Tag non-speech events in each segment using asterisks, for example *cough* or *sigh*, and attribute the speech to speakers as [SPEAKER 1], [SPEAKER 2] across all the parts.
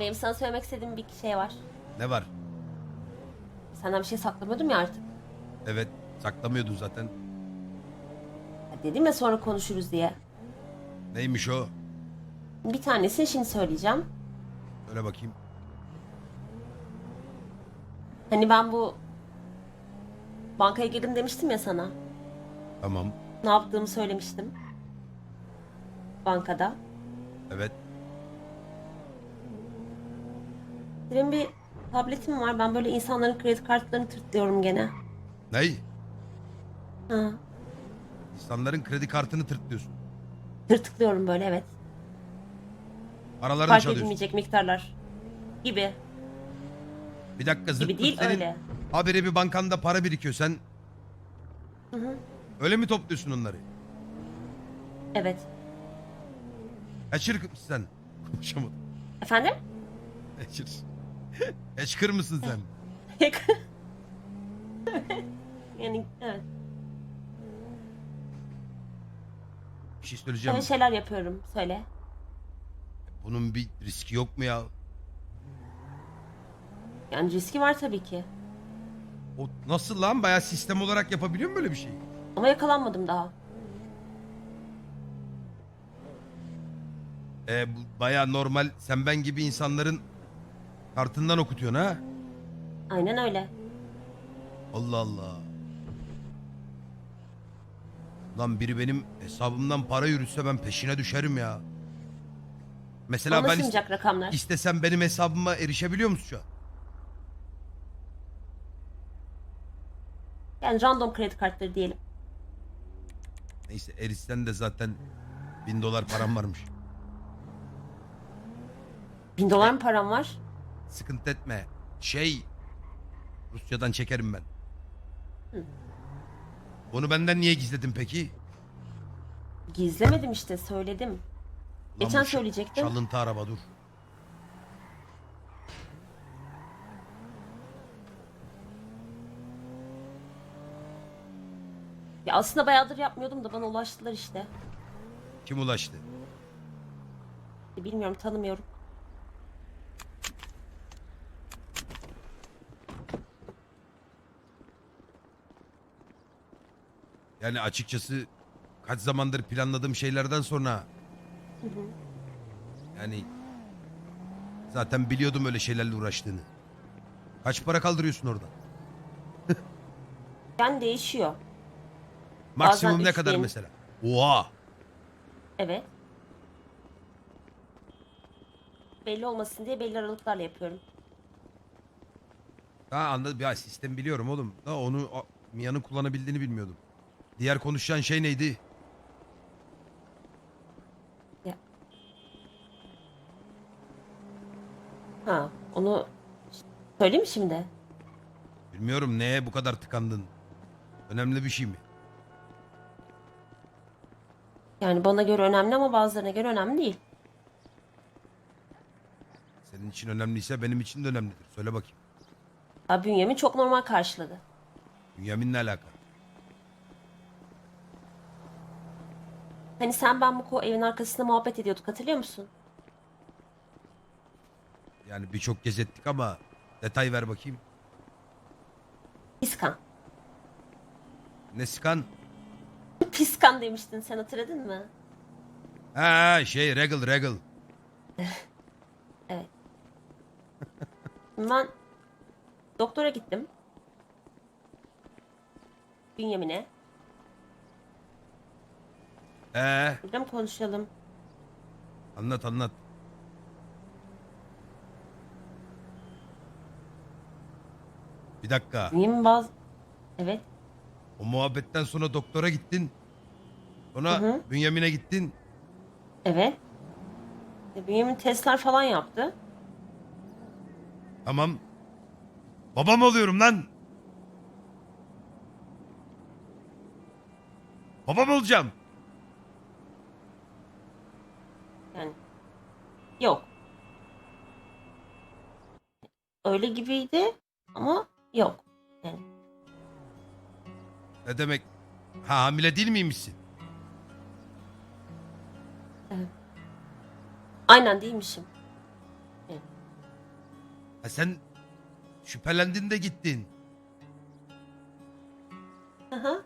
[SPEAKER 1] Benim sana söylemek istediğim bir şey var.
[SPEAKER 2] Ne var?
[SPEAKER 1] Senden bir şey saklamıyordum ya artık.
[SPEAKER 2] Evet saklamıyordun zaten.
[SPEAKER 1] Ya dedim ya sonra konuşuruz diye.
[SPEAKER 2] Neymiş o?
[SPEAKER 1] Bir tanesini şimdi söyleyeceğim.
[SPEAKER 2] Söyle bakayım.
[SPEAKER 1] Hani ben bu bankaya girdim demiştim ya sana.
[SPEAKER 2] Tamam.
[SPEAKER 1] Ne yaptığımı söylemiştim. Bankada.
[SPEAKER 2] Evet.
[SPEAKER 1] Benim bir tabletim var. Ben böyle insanların kredi kartlarını tırtlıyorum gene.
[SPEAKER 2] Ney?
[SPEAKER 1] Ha.
[SPEAKER 2] İnsanların kredi kartını tırtlıyorsun.
[SPEAKER 1] Tırtıklıyorum böyle evet.
[SPEAKER 2] Paralarını
[SPEAKER 1] Fark
[SPEAKER 2] çalıyorsun.
[SPEAKER 1] edilmeyecek miktarlar. Gibi.
[SPEAKER 2] Bir dakika zırt
[SPEAKER 1] Gibi değil
[SPEAKER 2] pırt senin
[SPEAKER 1] öyle.
[SPEAKER 2] haberi bir bankanda para birikiyor. Sen
[SPEAKER 1] Hı hı.
[SPEAKER 2] öyle mi topluyorsun onları?
[SPEAKER 1] Evet.
[SPEAKER 2] Hacker sen. *laughs* Konuşamadım.
[SPEAKER 1] Efendim?
[SPEAKER 2] Hacker. Hacker mısın sen? *laughs*
[SPEAKER 1] yani evet.
[SPEAKER 2] Bir şey söyleyeceğim.
[SPEAKER 1] Öyle şeyler yapıyorum. Söyle.
[SPEAKER 2] Bunun bir riski yok mu ya?
[SPEAKER 1] Yani riski var tabii ki.
[SPEAKER 2] O nasıl lan? Bayağı sistem olarak yapabiliyor mu böyle bir şey?
[SPEAKER 1] Ama yakalanmadım daha.
[SPEAKER 2] Ee, bu bayağı normal sen ben gibi insanların kartından okutuyorsun ha?
[SPEAKER 1] Aynen öyle.
[SPEAKER 2] Allah Allah. Lan biri benim hesabımdan para yürütse ben peşine düşerim ya. Mesela ben
[SPEAKER 1] Anlaşılmayacak rakamlar.
[SPEAKER 2] istesem benim hesabıma erişebiliyor musun şu an?
[SPEAKER 1] Yani random kredi kartları diyelim.
[SPEAKER 2] Neyse erişsen de zaten bin dolar param varmış.
[SPEAKER 1] Bin dolar mı param var?
[SPEAKER 2] Sıkıntı etme. Şey Rusya'dan çekerim ben. Bunu benden niye gizledin peki?
[SPEAKER 1] Gizlemedim işte söyledim.
[SPEAKER 2] Lan
[SPEAKER 1] Geçen
[SPEAKER 2] bu ş-
[SPEAKER 1] söyleyecektim.
[SPEAKER 2] Çalıntı araba dur.
[SPEAKER 1] Ya aslında bayağıdır yapmıyordum da bana ulaştılar işte.
[SPEAKER 2] Kim ulaştı?
[SPEAKER 1] Bilmiyorum tanımıyorum.
[SPEAKER 2] Yani açıkçası kaç zamandır planladığım şeylerden sonra
[SPEAKER 1] Hı hı.
[SPEAKER 2] yani zaten biliyordum öyle şeylerle uğraştığını. Kaç para kaldırıyorsun oradan?
[SPEAKER 1] Yani değişiyor.
[SPEAKER 2] Maksimum ne
[SPEAKER 1] üç
[SPEAKER 2] kadar
[SPEAKER 1] bin.
[SPEAKER 2] mesela? Oha!
[SPEAKER 1] Evet. Belli olmasın diye belli aralıklarla yapıyorum.
[SPEAKER 2] Ha anladım. Ya sistem biliyorum oğlum. Da onu Mia'nın kullanabildiğini bilmiyordum. Diğer konuşacağın şey neydi?
[SPEAKER 1] Ha, onu söyleyeyim mi şimdi?
[SPEAKER 2] Bilmiyorum neye bu kadar tıkandın. Önemli bir şey mi?
[SPEAKER 1] Yani bana göre önemli ama bazılarına göre önemli değil.
[SPEAKER 2] Senin için önemliyse benim için de önemlidir. Söyle bakayım.
[SPEAKER 1] Ha, bünyemin çok normal karşıladı.
[SPEAKER 2] Bünyamin'le alaka.
[SPEAKER 1] Hani sen ben bu ko- evin arkasında muhabbet ediyorduk hatırlıyor musun?
[SPEAKER 2] Yani birçok kez ettik ama detay ver bakayım.
[SPEAKER 1] Piskan.
[SPEAKER 2] Ne sıkan?
[SPEAKER 1] Piskan demiştin sen hatırladın mı?
[SPEAKER 2] Ha şey regal regal. *laughs*
[SPEAKER 1] Evet. ben doktora gittim. Bünyamin'e.
[SPEAKER 2] Ee,
[SPEAKER 1] Burada mı konuşalım?
[SPEAKER 2] anlat anlat. Bir dakika.
[SPEAKER 1] Bünyamin bazı... Evet.
[SPEAKER 2] O muhabbetten sonra doktora gittin. Sonra
[SPEAKER 1] Hı hı.
[SPEAKER 2] Bünyamin'e gittin.
[SPEAKER 1] Evet. E, Bünyamin testler falan yaptı.
[SPEAKER 2] Tamam. Babam oluyorum lan. Babam olacağım.
[SPEAKER 1] Yani yok. Öyle gibiydi ama yok. Yani
[SPEAKER 2] Ne demek? Ha hamile değil miymişsin?
[SPEAKER 1] aynen değilmişim.
[SPEAKER 2] Ha sen şüphelendin de gittin.
[SPEAKER 1] Aha.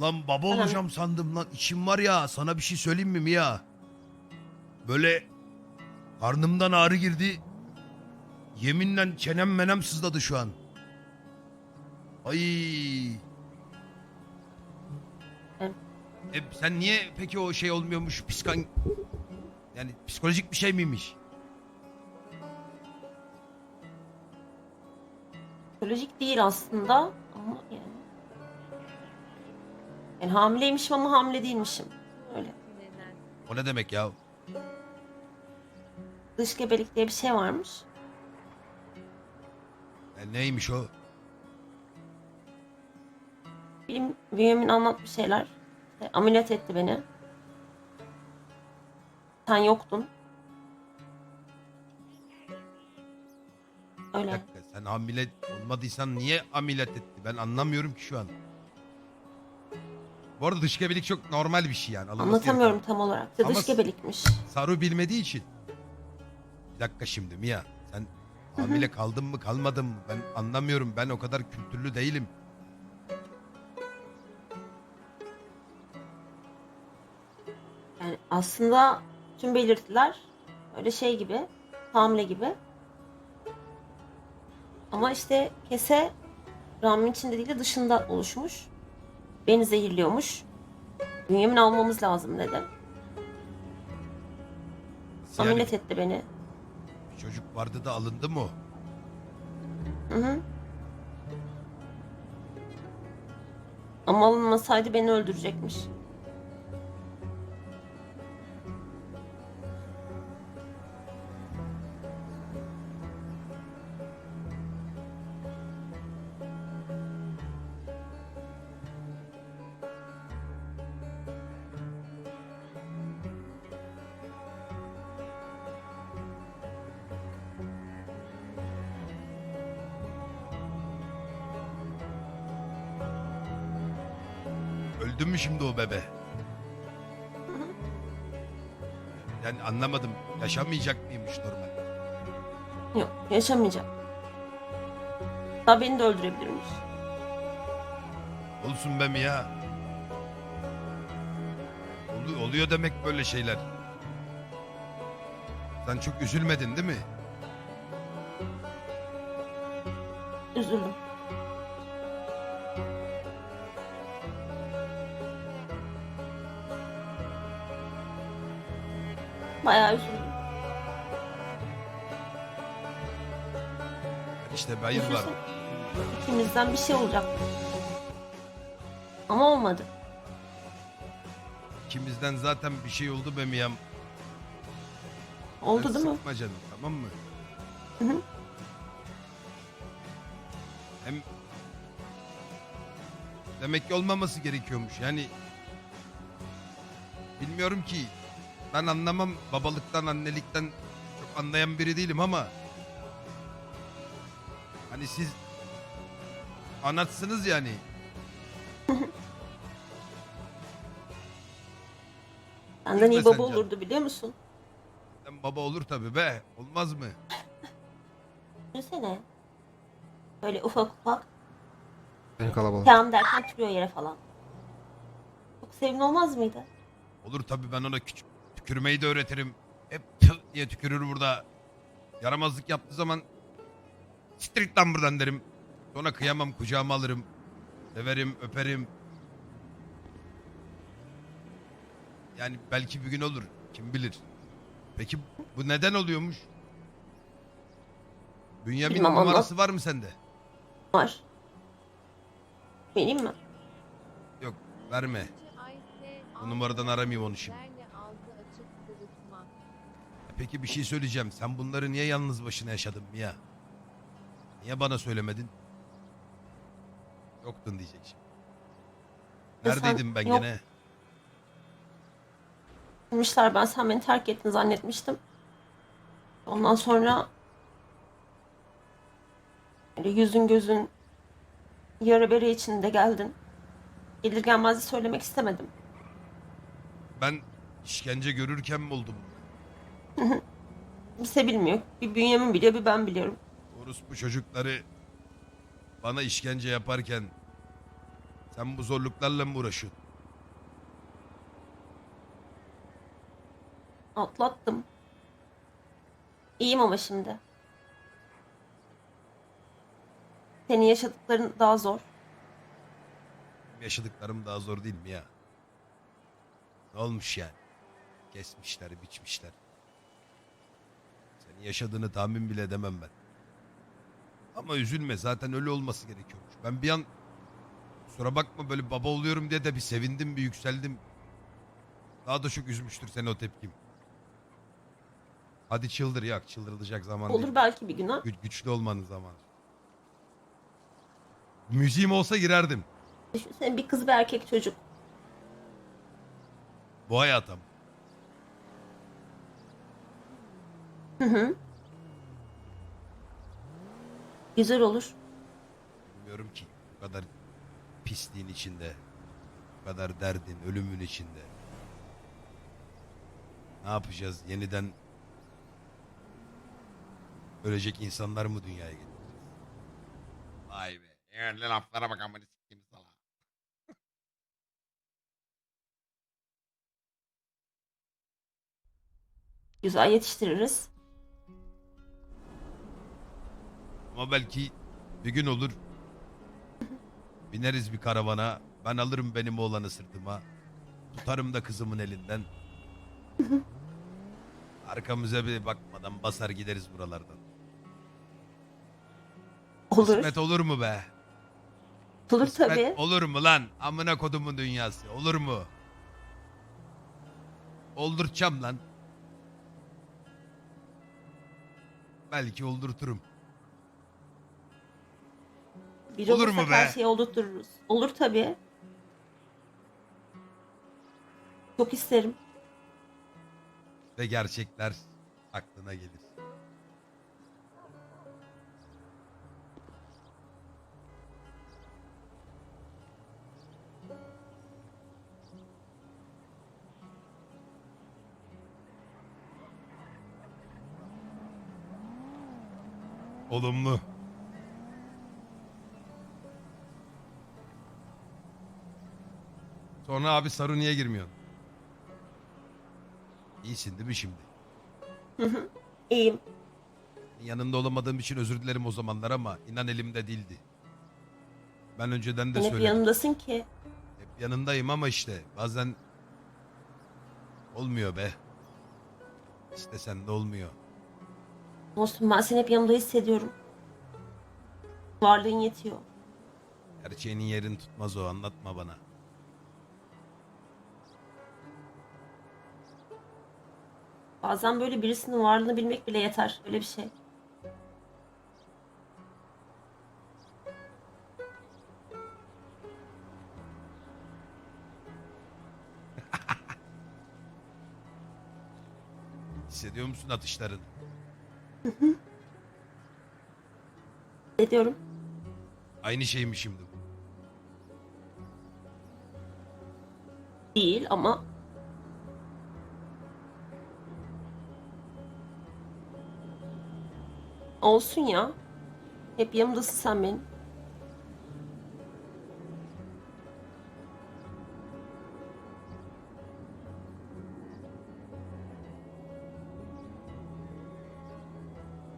[SPEAKER 2] Lan baba olacağım sandım lan. İçim var ya sana bir şey söyleyeyim mi Mia? Böyle karnımdan ağrı girdi. Yeminle çenem menem sızladı şu an. Ay. E, sen niye peki o şey olmuyormuş psikan... Yani psikolojik bir şey miymiş?
[SPEAKER 1] Psikolojik değil aslında ama yani. Yani hamileymişim ama hamile değilmişim. Öyle.
[SPEAKER 2] O ne demek ya?
[SPEAKER 1] Dış gebelik diye bir şey varmış.
[SPEAKER 2] E, neymiş o?
[SPEAKER 1] Benim büyüğümün anlatmış şeyler. İşte ameliyat etti beni. Sen yoktun.
[SPEAKER 2] Bir
[SPEAKER 1] Öyle.
[SPEAKER 2] dakika sen hamile olmadıysan niye ameliyat etti? Ben anlamıyorum ki şu an. Bu arada dış gebelik çok normal bir şey yani. alınması
[SPEAKER 1] Anlatamıyorum
[SPEAKER 2] gereken.
[SPEAKER 1] tam olarak.
[SPEAKER 2] Ama-
[SPEAKER 1] dış gebelikmiş.
[SPEAKER 2] Saru bilmediği için. Bir dakika şimdi Mia. Sen hamile kaldın mı kalmadın mı? Ben anlamıyorum. Ben o kadar kültürlü değilim.
[SPEAKER 1] Yani aslında tüm belirtiler öyle şey gibi, hamile gibi. Ama işte kese rahmin içinde değil de dışında oluşmuş. Beni zehirliyormuş. Bünyamin almamız lazım dedi.
[SPEAKER 2] Nasıl yani?
[SPEAKER 1] Ameliyat etti beni.
[SPEAKER 2] Çocuk vardı da alındı mı?
[SPEAKER 1] Hı hı. Ama alınmasaydı beni öldürecekmiş.
[SPEAKER 2] Öldü mü şimdi o bebe? Yani anlamadım. Yaşamayacak mıymış normal?
[SPEAKER 1] Yok yaşamayacak. Daha beni de öldürebilirmiş.
[SPEAKER 2] Olsun be Mia. Olu- oluyor demek böyle şeyler. Sen çok üzülmedin değil mi?
[SPEAKER 1] Üzüldüm. Bayağı üzüldüm.
[SPEAKER 2] İşte.
[SPEAKER 1] Düşünsene, İkimizden bir şey olacak. Ama olmadı.
[SPEAKER 2] İkimizden zaten bir şey oldu be Mia'm.
[SPEAKER 1] Oldu
[SPEAKER 2] Sen
[SPEAKER 1] değil mi?
[SPEAKER 2] Sıkma canım tamam mı?
[SPEAKER 1] Hı hı.
[SPEAKER 2] Hem demek ki olmaması gerekiyormuş. Yani bilmiyorum ki ben anlamam babalıktan annelikten çok anlayan biri değilim ama hani siz anatsınız yani. *laughs*
[SPEAKER 1] Benden iyi baba
[SPEAKER 2] sen canım.
[SPEAKER 1] olurdu biliyor musun?
[SPEAKER 2] Sen baba olur tabii be. Olmaz mı? *laughs*
[SPEAKER 1] Düşünsene. Böyle ufak ufak
[SPEAKER 3] En kalabalık.
[SPEAKER 1] Kenan derken tükürüyor yere falan. Çok sevimli olmaz mıydı?
[SPEAKER 2] Olur tabii ben ona küçük tükürmeyi de öğretirim. Hep diye tükürür burada. Yaramazlık yaptığı zaman street lan buradan derim. Sonra kıyamam kucağıma alırım. Severim öperim. Yani belki bir gün olur. Kim bilir. Peki bu neden oluyormuş? Bünyamin
[SPEAKER 1] Bilmem, anlat.
[SPEAKER 2] numarası var mı sende?
[SPEAKER 1] Var. Benim mi?
[SPEAKER 2] Yok verme. Bu numaradan aramayayım onu şimdi. Peki bir şey söyleyeceğim. Sen bunları niye yalnız başına yaşadın Mia? Niye bana söylemedin? Yoktun diyecek şimdi.
[SPEAKER 1] Sen-
[SPEAKER 2] Neredeydim ben
[SPEAKER 1] yok.
[SPEAKER 2] gene?
[SPEAKER 1] Demişler ben sen beni terk ettin zannetmiştim. Ondan sonra böyle yüzün gözün yara bere içinde geldin. Gelir gelmez de söylemek istemedim.
[SPEAKER 2] Ben işkence görürken mi oldum?
[SPEAKER 1] Kimse bilmiyor. Bir Bünyamin biliyor bir ben biliyorum.
[SPEAKER 2] orospu çocukları bana işkence yaparken sen bu zorluklarla mı uğraşıyorsun?
[SPEAKER 1] Atlattım. İyiyim ama şimdi. Senin yaşadıkların daha zor.
[SPEAKER 2] Benim Yaşadıklarım daha zor değil mi ya? Ne olmuş yani? Kesmişler, biçmişler. Yaşadığını tahmin bile edemem ben. Ama üzülme zaten öyle olması gerekiyormuş. Ben bir an kusura bakma böyle baba oluyorum diye de bir sevindim bir yükseldim. Daha da çok üzmüştür seni o tepkim. Hadi çıldır yak çıldırılacak zaman
[SPEAKER 1] Olur
[SPEAKER 2] değil.
[SPEAKER 1] belki bir gün ha.
[SPEAKER 2] Gü- güçlü olmanın zamanı. Müziğim olsa girerdim.
[SPEAKER 1] Düşünsene bir kız bir erkek çocuk.
[SPEAKER 2] Bu hayata mı?
[SPEAKER 1] Hı hı. Güzel olur.
[SPEAKER 2] Bilmiyorum ki. Bu kadar pisliğin içinde. Bu kadar derdin, ölümün içinde. Ne yapacağız? Yeniden ölecek insanlar mı dünyaya getireceğiz? Vay be. Eğerli laflara bak amına sikeyim sana.
[SPEAKER 1] Güzel yetiştiririz.
[SPEAKER 2] Ama belki bir gün olur. Bineriz bir karavana. Ben alırım benim oğlanı sırtıma. Tutarım da kızımın elinden. Arkamıza bir bakmadan basar gideriz buralardan.
[SPEAKER 1] Olur.
[SPEAKER 2] Kısmet olur mu be?
[SPEAKER 1] Olur
[SPEAKER 2] Kısmet
[SPEAKER 1] tabii.
[SPEAKER 2] Olur mu lan? Amına kodumun dünyası. Olur mu? Oldurtacağım lan. Belki oldurturum.
[SPEAKER 1] Biri
[SPEAKER 2] Olur mu
[SPEAKER 1] Her
[SPEAKER 2] be?
[SPEAKER 1] şeyi oldurtururuz. Olur tabii. Çok isterim.
[SPEAKER 2] Ve gerçekler aklına gelir. Olumlu. Sonra abi Saru niye girmiyorsun? İyisin değil mi şimdi?
[SPEAKER 1] İyiyim.
[SPEAKER 2] Yanında olamadığım için özür dilerim o zamanlar ama inan elimde değildi. Ben önceden de
[SPEAKER 1] hep
[SPEAKER 2] söyledim.
[SPEAKER 1] yanımdasın ki.
[SPEAKER 2] Hep yanındayım ama işte bazen olmuyor be. İstesen de olmuyor.
[SPEAKER 1] Olsun ben seni hep yanımda hissediyorum. Varlığın yetiyor.
[SPEAKER 2] Gerçeğinin yerini tutmaz o anlatma bana.
[SPEAKER 1] Bazen böyle birisinin varlığını bilmek bile yeter. Öyle bir şey.
[SPEAKER 2] Hissediyor musun atışlarını?
[SPEAKER 1] Hissediyorum.
[SPEAKER 2] Aynı şey mi şimdi bu?
[SPEAKER 1] Değil ama olsun ya. Hep yanımdasın sen benim.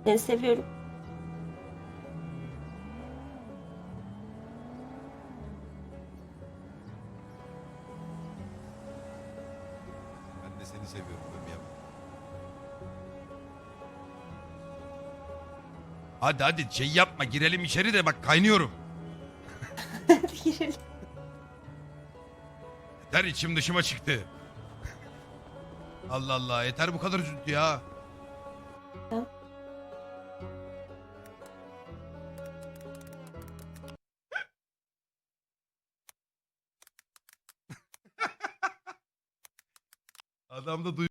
[SPEAKER 1] Seni seviyorum.
[SPEAKER 2] Hadi hadi şey yapma girelim içeri de bak kaynıyorum. *laughs*
[SPEAKER 1] Girelim.
[SPEAKER 2] Yeter içim dışıma çıktı. Allah Allah yeter bu kadar üzüntü ya.
[SPEAKER 1] Tamam.
[SPEAKER 2] Adam da duy